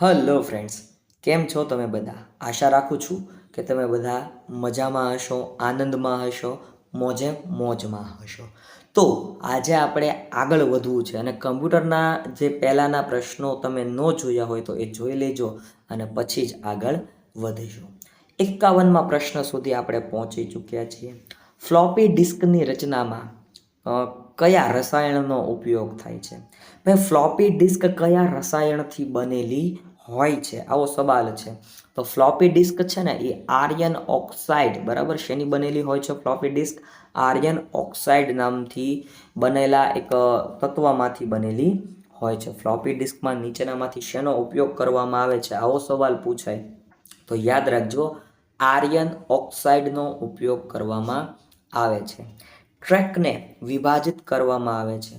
Hello friends કેમ છો તમે બધા? આશા રાખું છું કે તમે બધા મજામાં હશો, આનંદમાં હશો, મોજે મોજમાં હશો. તો આજે આપણે આગળ વધવું છે અને કમ્પ્યુટરના જે પહેલાંના પ્રશ્નો તમે ન જોયા હોય તો એ જોઈ લેજો અને પછી જ આગળ વધીશું. એકાવનમાં પ્રશ્ન સુધી આપણે પહોંચી ચૂક્યા છીએ. ફ્લોપી ડિસ્કની રચનામાં કયા રસાયણનો ઉપયોગ થાય છે? ભાઈ ફ્લોપી ડિસ્ક કયા રસાયણથી બનેલી હોય છે? આવો સવાલ છે. તો ફ્લોપી ડિસ્ક છે ને, એ આર્યન ઓક્સાઇડ, બરાબર? શેની બનેલી હોય છે ફ્લોપી ડિસ્ક? આર્યન ઓક્સાઇડ નામથી બનેલા એક તત્વમાંથી બનેલી હોય છે. ફ્લોપી ડિસ્કમાં નીચેનામાંથી શેનો ઉપયોગ કરવામાં આવે છે? આવો સવાલ પૂછાય. તો યાદ રાખજો, આર્યન ઓક્સાઇડનો ઉપયોગ કરવામાં આવે છે. ટ્રેકને વિભાજિત કરવામાં આવે છે.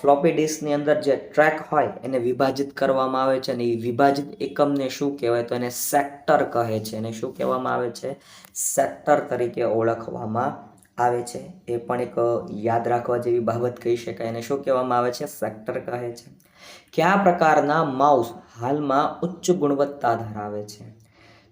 ફ્લોપી ડિસ્કની અંદર જે ટ્રેક હોય એને વિભાજિત કરવામાં આવે છે અને એ વિભાજિત એકમને શું કહેવાય? તો એને સેક્ટર કહે છે. એને શું કહેવામાં આવે છે? સેક્ટર તરીકે ઓળખવામાં આવે છે. એ પણ એક યાદ રાખવા જેવી બાબત કહી શકાય. એને શું કહેવામાં આવે છે? સેક્ટર કહે છે. કયા પ્રકારના માઉસ હાલમાં ઉચ્ચ ગુણવત્તા ધરાવે છે?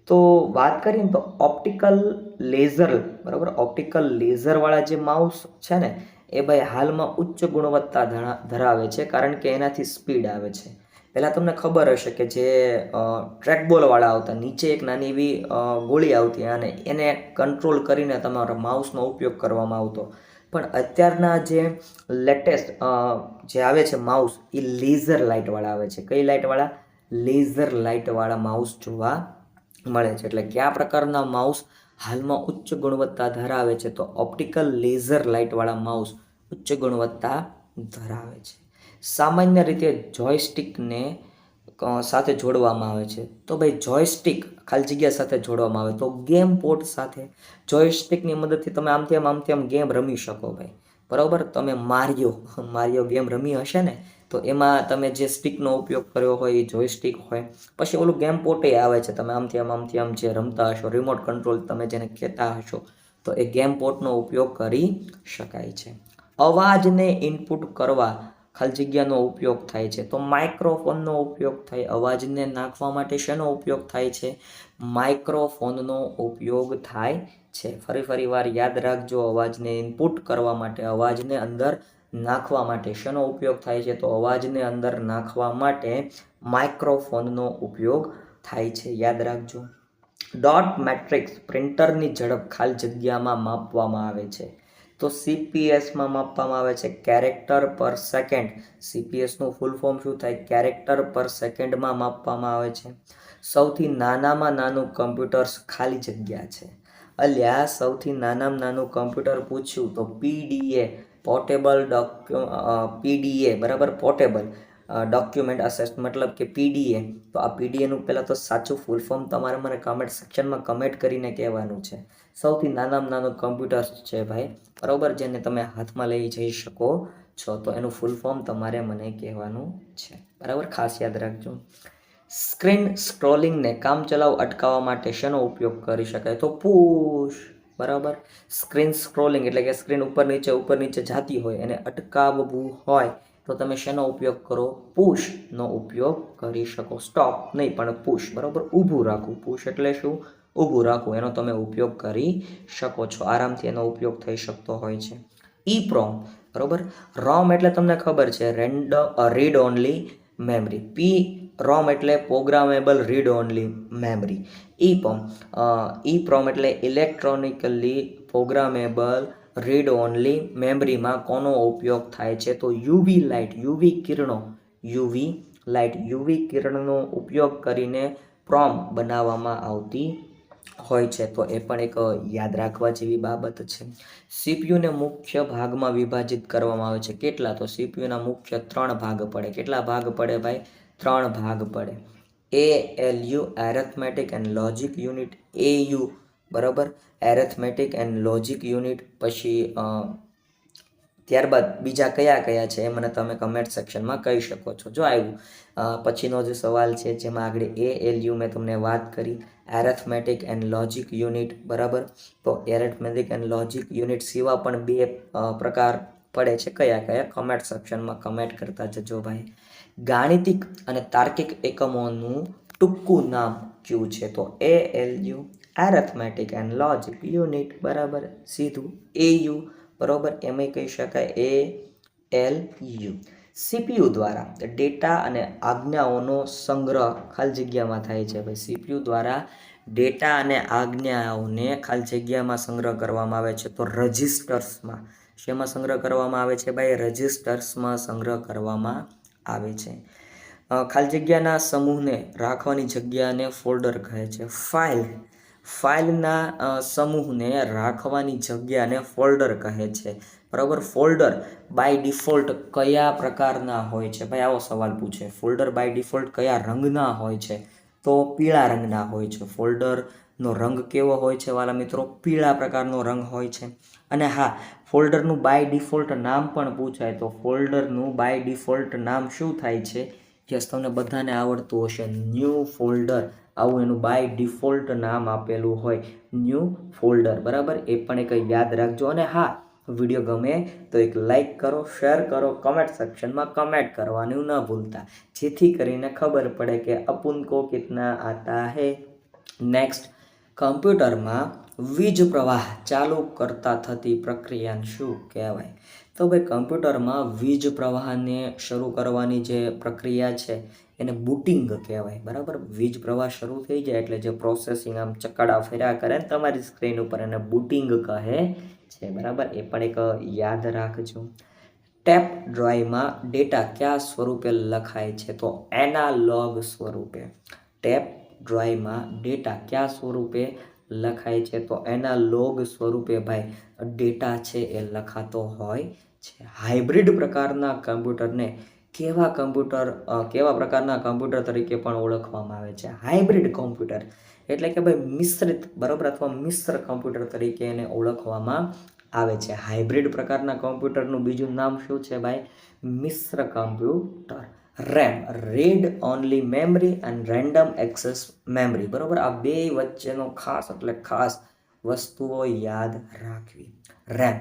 તો વાત કરીએ તો ઓપ્ટિકલ લેઝર બરાબર? ઓપ્ટિકલ લેઝરવાળા જે માઉસ છે ને, એ ભાઈ હાલમાં ઉચ્ચ ગુણવત્તા ધરા- ધરાવે છે કારણ કે એનાથી સ્પીડ આવે છે. પહેલાં તમને ખબર હશે કે જે ટ્રેકબોલવાળા આવતા, નીચે એક નાની એવી ગોળી આવતી અને એને કંટ્રોલ કરીને તમારા માઉસનો ઉપયોગ કરવામાં આવતો. પણ અત્યારના જે લેટેસ્ટ જે આવે છે માઉસ એ લેઝર લાઇટવાળા આવે છે. કઈ લાઇટવાળા લેઝર લાઇટવાળા માઉસ જોવા મળે છે. એટલે કયા પ્રકારના માઉસ હાલમાં ઉચ્ચ ગુણવત્તા ધરાવે છે. તો ઓપ્ટિકલ લેઝર લાઇટવાળા માઉસ ઉચ્ચ ગુણવત્તા ધરાવે છે. સામાન્ય રીતે જોયસ્ટિકને સાથે જોડવામાં આવે છે. તો ભાઈ જોયસ્ટિક ખાલી જગ્યા સાથે જોડવામાં આવે. તો ગેમ પોર્ટ સાથે જોયસ્ટિકની મદદથી તમે આમથી આમ આમથી આમ ગેમ રમી શકો ભાઈ. બરાબર? તમે માર્યો. માર્યો ગેમ રમી હશે ને? તો એમાં તમે જે સ્ટિકનો ઉપયોગ કર્યો હોય, એ જોઈ સ્ટિક હોય, પછી ઓલું ગેમ પોર્ટે આવે છે, તમે આમથી આમ આમથી આમ જે રમતા હશો રિમોટ કંટ્રોલ તમે જેને કહેતા હશો, તો એ ગેમ પોર્ટનો ઉપયોગ કરી શકાય છે. અવાજને ઇનપુટ કરવા ખાલી જગ્યાનો ઉપયોગ થાય છે. તો માઇક્રોફોનનો ઉપયોગ થાય, અવાજને નાખવા માટે શેનો ઉપયોગ થાય છે? માઇક્રોફોનનો ઉપયોગ થાય છે. ફરી ફરી વાર યાદ રાખજો, અવાજને ઇનપુટ કરવા માટે, અવાજને અંદર નાખવા માટે શેનો ઉપયોગ થાય છે? તો અવાજને અંદર નાખવા માટે માઇક્રોફોનનો ઉપયોગ થાય છે. યાદ રાખજો. ડોટ મેટ્રિક્સ પ્રિન્ટરની ઝડપ ખાલી જગ્યામાં માપવામાં આવે છે. તો સીપીએસમાં માપવામાં આવે છે. કેરેક્ટર પર સેકન્ડ. સીપીએસનું ફૂલ ફોર્મ શું થાય? કેરેક્ટર પર સેકન્ડમાં માપવામાં આવે છે. સૌથી નાનામાં નાનું કમ્પ્યુટર્સ ખાલી જગ્યા છે. અલ્યા, સૌથી નાનામાં નાનું કમ્પ્યુટર પૂછ્યું તો પીડીએ પોર્ટેબલ ડોક્યુ પીડીએ બરાબર પોર્ટેબલ ડોક્યુમેન્ટ અસેસ્ટ મતલબ કે પીડીએ તો આ પીડીએનું પહેલાં તો સાચું ફૂલ ફોર્મ તમારે મને કમેન્ટ સેક્શનમાં કમેન્ટ કરીને કહેવાનું છે. સૌથી નાનામાં નાનું કમ્પ્યુટર છે ભાઈ, બરાબર, જેને તમે હાથમાં લઈ જઈ શકો છો, તો એનું ફૂલ ફોર્મ તમારે મને કહેવાનું છે. બરાબર, ખાસ યાદ રાખજો. સ્ક્રીન સ્ક્રોલિંગને કામચલાઉ અટકાવવા માટે શેનો ઉપયોગ કરી શકાય? તો પુશ બરાબર? સ્ક્રીન સ્ક્રોલિંગ એટલે કે સ્ક્રીન ઉપર નીચે ઉપર નીચે જાતી હોય એને અટકાવવું હોય તો તમે શેનો ઉપયોગ કરો? પુશનો ઉપયોગ કરી શકો. સ્ટોપ નહીં, પણ પુશ, બરાબર? ઊભું રાખવું. પુશ એટલે શું? ઊભું રાખવું. એનો તમે ઉપયોગ કરી શકો છો. આરામથી એનો ઉપયોગ થઈ શકતો હોય છે. ઈ પ્રોમ બરાબર? રોમ એટલે તમને ખબર છે. રેન્ડ read only memory P ROM એટલે programmable read only memory E PROM E PROM એટલે ઇલેક્ટ્રોનિકલી પ્રોગ્રામેબલ રીડ ઓનલી મેમરીમાં કોનો ઉપયોગ થાય છે? તો યુવી લાઇટ, યુવી કિરણો, યુવી લાઇટ, યુવી કિરણનો ઉપયોગ કરીને પ્રોમ બનાવવામાં આવતી હોય છે. તો એ પણ એક યાદ રાખવા જેવી બાબત છે. સીપીયુને મુખ્ય ભાગમાં વિભાજિત કરવામાં આવે છે. કેટલા? તો સીપીયુના મુખ્ય ત્રણ ભાગ પડે. કેટલા ભાગ પડે ભાઈ? ત્રણ ભાગ પડે. A L U arithmetic and logic unit A U બરાબર? એરેથમેટિક એન્ડ લોજિક યુનિટ પછી ત્યારબાદ બીજા કયા કયા છે એ મને તમે કમેન્ટ સેક્શનમાં કહી શકો છો. જો આવ્યું. પછીનો જે સવાલ છે જેમાં આગળ એ એલ યુ મેં તમને વાત કરી. એરેથમેટિક એન્ડ લોજિક યુનિટ બરાબર? તો એરેથમેટિક એન્ડ લોજિક યુનિટ સિવા પણ બે પ્રકાર પડે છે કયા કયા? કમેન્ટ સેક્શનમાં કમેન્ટ કરતા જજો ભાઈ. ગાણિતિક અને તાર્કિક એકમોનું ટૂંકું નામ કયું છે? તો A L U arithmetic and logic unit બરાબર? સીધું એ યુ બરાબર? એમ કહી શકાય એ એલ યુ સીપીયુ દ્વારા ડેટા અને આજ્ઞાઓનો સંગ્રહ ખાલી જગ્યામાં થાય છે ભાઈ. સીપીયુ દ્વારા ડેટા અને આજ્ઞાઓને ખાલી જગ્યામાં સંગ્રહ કરવામાં આવે છે. તો રજિસ્ટર્સમાં શેમાં સંગ્રહ કરવામાં આવે છે ભાઈ? રજિસ્ટર્સમાં સંગ્રહ કરવામાં આવે છે. ખાલી જગ્યાના સમૂહને રાખવાની જગ્યાને ફોલ્ડર કહે છે. ફાઇલ. ફાઇલના સમૂહને રાખવાની જગ્યાને ફોલ્ડર કહે છે. બરાબર? ફોલ્ડર બાય ડિફોલ્ટ કયા પ્રકારના હોય છે? ભાઈ, આવો સવાલ પૂછે. ફોલ્ડર બાય ડિફોલ્ટ કયા રંગના હોય છે? તો પીળા રંગના હોય છે. ફોલ્ડરનો રંગ કેવો હોય છે વાલા મિત્રો? પીળા પ્રકારનો રંગ હોય છે. અને હા, ફોલ્ડરનું બાય ડિફોલ્ટ નામ પણ પૂછાય તો ફોલ્ડરનું બાય ડિફોલ્ટ નામ શું થાય છે? યસ, તમને બધાને આવડતું હશે. New folder. આવું એનું બાય ડિફોલ્ટ નામ આપેલું હોય. New folder. બરાબર? એ પણ એક યાદ રાખજો. અને હા, વીડિયો ગમે તો એક લાઇક કરો શેર કરો કમેન્ટ સેક્શનમાં કમેન્ટ કરવાનું ન ભૂલતા. જેથી કરીને ખબર પડે કે અપુન કો કિતના આતા હે. નેક્સ્ટ કમ્પ્યુટરમાં વીજ પ્રવાહ ચાલુ કરતા થતી પ્રક્રિયાને શું કહેવાય? તો ભાઈ કમ્પ્યુટરમાં વીજ પ્રવાહને શરૂ કરવાની જે પ્રક્રિયા છે, એને બુટિંગ કહેવાય, બરાબર? વીજ પ્રવાહ શરૂ થઈ જાય એટલે જે પ્રોસેસિંગ આમ ચકડા ફેર્યા કરે તમારી સ્ક્રીન ઉપર એને બુટિંગ કહે છે, બરાબર? એ પણ એક યાદ રાખજો. ટેપ ડ્રાઈવમાં ડેટા કયા સ્વરૂપે લખાય છે? તો એનાલોગ સ્વરૂપે. ટેપ ડ્રાઈવમાં ડેટા કયા સ્વરૂપે લખાય છે? તો એના લોગ સ્વરૂપે ભાઈ ડેટા છે એ લખાતો હોય છે. હાઇબ્રિડ પ્રકારના કમ્પ્યુટરને કેવા કમ્પ્યુટર કેવા પ્રકારના કમ્પ્યુટર તરીકે પણ ઓળખવામાં આવે છે? Hybrid computer. એટલે કે ભાઈ મિશ્રિત, બરાબર? અથવા મિશ્ર કમ્પ્યુટર તરીકે એને ઓળખવામાં આવે છે. હાઇબ્રિડ પ્રકારના કોમ્પ્યુટરનું બીજું નામ શું છે ભાઈ? મિશ્ર computer. RAM read only memory and random access memory બરાબર? આ બે વચ્ચેનો ખાસ એટલે ખાસ વસ્તુઓ યાદ રાખવી. રેમ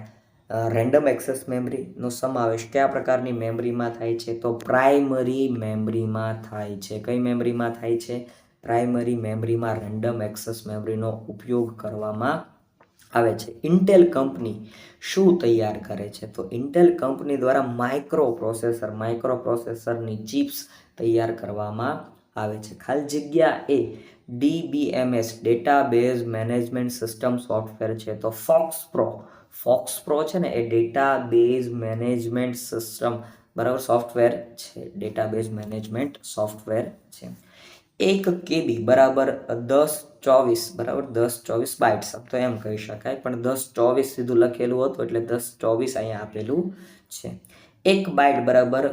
રેન્ડમ એક્સેસ મેમરીનો સમાવેશ કયા પ્રકારની મેમરીમાં થાય છે? તો પ્રાઇમરી મેમરીમાં થાય છે. કઈ મેમરીમાં થાય છે? પ્રાઇમરી મેમરીમાં રેન્ડમ એક્સેસ મેમરીનો ઉપયોગ કરવામાં આવે છે. ઇન્ટેલ કંપની શું તૈયાર કરે છે? તો ઇન્ટેલ કંપની દ્વારા માઇક્રો પ્રોસેસર માઇક્રો પ્રોસેસરની ચિપ્સ તૈયાર કરવામાં આવે છે. ખાલી જગ્યા એ DBMS database management system software છે. તો ફોક્સ પ્રો ફોક્સ પ્રો છે ને, એ ડેટાબેઝ મેનેજમેન્ટ સિસ્ટમ બરાબર સોફ્ટવેર છે. ડેટાબેઝ મેનેજમેન્ટ સોફ્ટવેર છે. એક કેબી બરાબર દસ ચોવીસ, બરાબર દસ ચોવીસ બાઇટ્સ તો એમ કહી શકાય. પણ દસ ચોવીસ સીધું લખેલું હતું એટલે દસ ચોવીસ અહીંયા આપેલું છે. એક બાઇટ બરાબર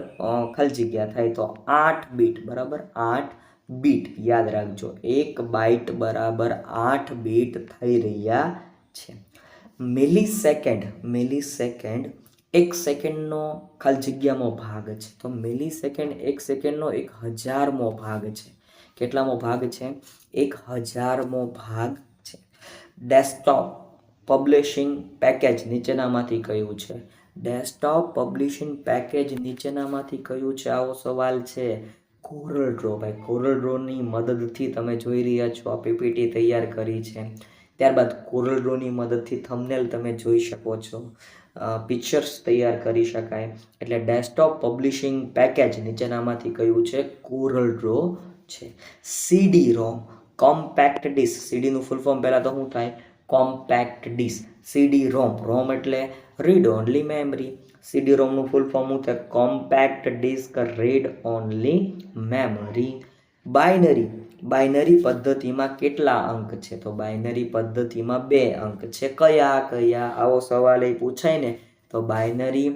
ખાલી જગ્યા થાય તો આઠ બીટ બરાબર આઠ બીટ યાદ રાખજો, એક બાઇટ બરાબર આઠ બીટ થઈ રહ્યા છે. મિલી સેકન્ડ મિલી સેકન્ડ એક સેકન્ડનો ખાલી જગ્યામાં ભાગ છે. તો મિલી સેકન્ડ એક સેકન્ડનો એક હજારમો ભાગ છે. કેટલામો ભાગ છે? એક હજારમો ભાગ છે. ડેસ્કટોપ પબ્લિશિંગ પેકેજ નીચેનામાંથી કયું છે? ડેસ્કટોપ પબ્લિશિંગ પેકેજ નીચેનામાંથી કયું છે? આવો સવાલ છે. કોરલ ડ્રો ભાઈ કોરલ ડ્રોની મદદથી તમે જોઈ રહ્યા છો આ પીપીટી તૈયાર કરી છે. ત્યારબાદ કોરલ ડ્રોની મદદથી થંબનેલ તમે જોઈ શકો છો. પિક્ચર્સ તૈયાર કરી શકાય. એટલે ડેસ્કટોપ પબ્લિશિંગ પેકેજ નીચેનામાંથી કયું છે? કોરલ ડ્રો છે. સીડી રોમ કોમ્પેક્ટ ડિસ્ક સીડીનું ફૂલ ફોર્મ પહેલાં તો શું થાય? કોમ્પેક્ટ ડિસ્ક સીડી રોમ રોમ એટલે રીડ ઓનલી મેમરી સીડી રોમનું ફૂલ ફોર્મ શું થાય? Compact disc read only memory binary binary પદ્ધતિમાં કેટલા અંક છે? તો બાઇનરી પદ્ધતિમાં બે અંક છે. કયા કયા? આવો સવાલ એ પૂછાય ને તો બાઇનરી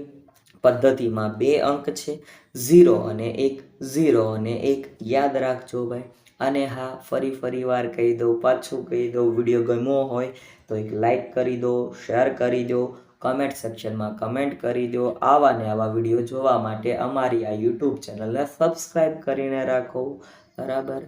પદ્ધતિમાં બે અંક છે. ઝીરો અને એક, ઝીરો અને એક. યાદ રાખજો ભાઈ. અને હા, ફરી ફરી વાર કહી દઉં, પાછું કહી દઉં, વીડિયો ગમ્યો હોય તો એક લાઈક કરી દો શેર કરી દો કમેન્ટ સેક્શનમાં કમેન્ટ કરી દો. આવા ને આવા વીડિયો જોવા માટે અમારી આ યુટ્યુબ ચેનલને સબસ્ક્રાઈબ કરીને રાખો. બરાબર?